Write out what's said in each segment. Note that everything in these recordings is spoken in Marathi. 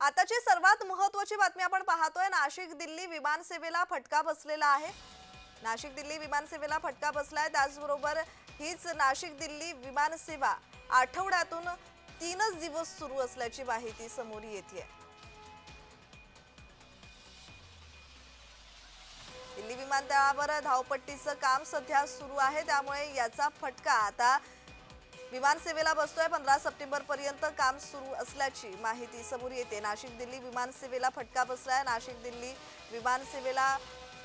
आताची सर्वात महत्वाची बातमी आपण पाहतोय नाशिक दिल्ली विमानसेवेला फटका बसलेला आहे. नाशिक दिल्ली विमानसेवेला फटका बसलाय त्याचबरोबर हीच नाशिक दिल्ली विमानसेवा आठवड्यातून तीनच दिवस सुरू असल्याची माहिती समोर येते दिल्ली विमानतळावर धावपट्टीचं काम सध्या सुरू आहे त्यामुळे याचा फटका आता विमानसेवेला बसतोय. पंधरा सप्टेंबर पर्यंत काम सुरू असल्याची माहिती समोर येते. नाशिक दिल्ली विमानसेवेला फटका बसलाय. नाशिक दिल्ली विमानसेवेला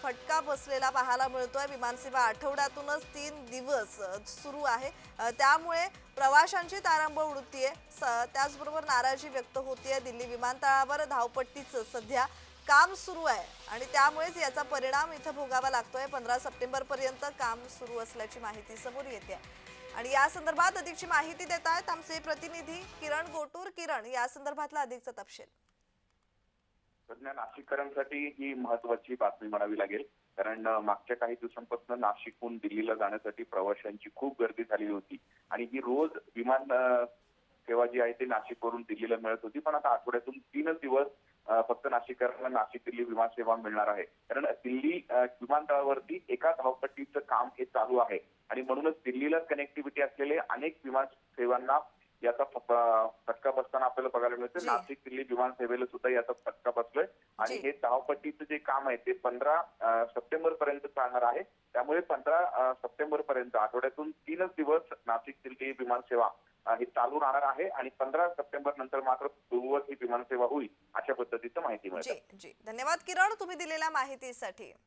फटका बसलेला पाहायला मिळतोय. विमानसेवा आठवड्यातूनच तीन दिवस सुरू आहे. त्यामुळे प्रवाशांची तारांबळ उडतीये. स- त्याचबरोबर नाराजी व्यक्त होतीये. दिल्ली विमानतळावर धावपट्टीचं सध्या काम सुरू आहे आणि त्यामुळेच याचा परिणाम इथं भोगावा लागतोय. पंधरा सप्टेंबर पर्यंत काम सुरू असल्याची माहिती समोर येते आणि या संदर्भात अधिकची माहिती देत आहेत आमचे प्रतिनिधी किरण गोटूर. किरण या संदर्भातला अधिकचा तपशील. सध्या नाशिककरांसाठी ही महत्वाची बातमी म्हणावी लागेल. कारण मागच्या काही दिवसांपासून नाशिकहून दिल्लीला जाण्यासाठी प्रवाशांची खूप गर्दी झालेली होती. आणि ही रोज विमान सेवा जी आहे ती नाशिकवरून दिल्लीला मिळत होती. पण आता आठवड्यातून तीनच दिवस फक्त नाशिककरांना नाशिक दिल्ली विमान सेवा मिळणार आहे. कारण दिल्ली विमानतळावरती एका धावपट्टीचं काम हे चालू आहे. आणि म्हणूनच दिल्लीला कनेक्टिव्हिटी असलेले अनेक विमान सेवांना याचा फटका बसताना आपल्याला बघायला मिळतं. नाशिक दिल्ली विमान सेवेला सुद्धा याचा फटका बसलोय. आणि. हे धावपट्टीचं जे काम आहे ते पंधरा सप्टेंबर पर्यंत चालणार आहे. त्यामुळे पंधरा सप्टेंबर पर्यंत आठवड्यातून तीनच दिवस नाशिक दिल्ली विमान सेवा अं, ही चालू राहणार आहे आणि पंधरा सप्टेंबर नंतर मात्र पूर्ववत ही विमानसेवा होईल अशा पद्धतीचं माहिती मिळते. जी. धन्यवाद किरण तुम्ही दिलेल्या माहितीसाठी.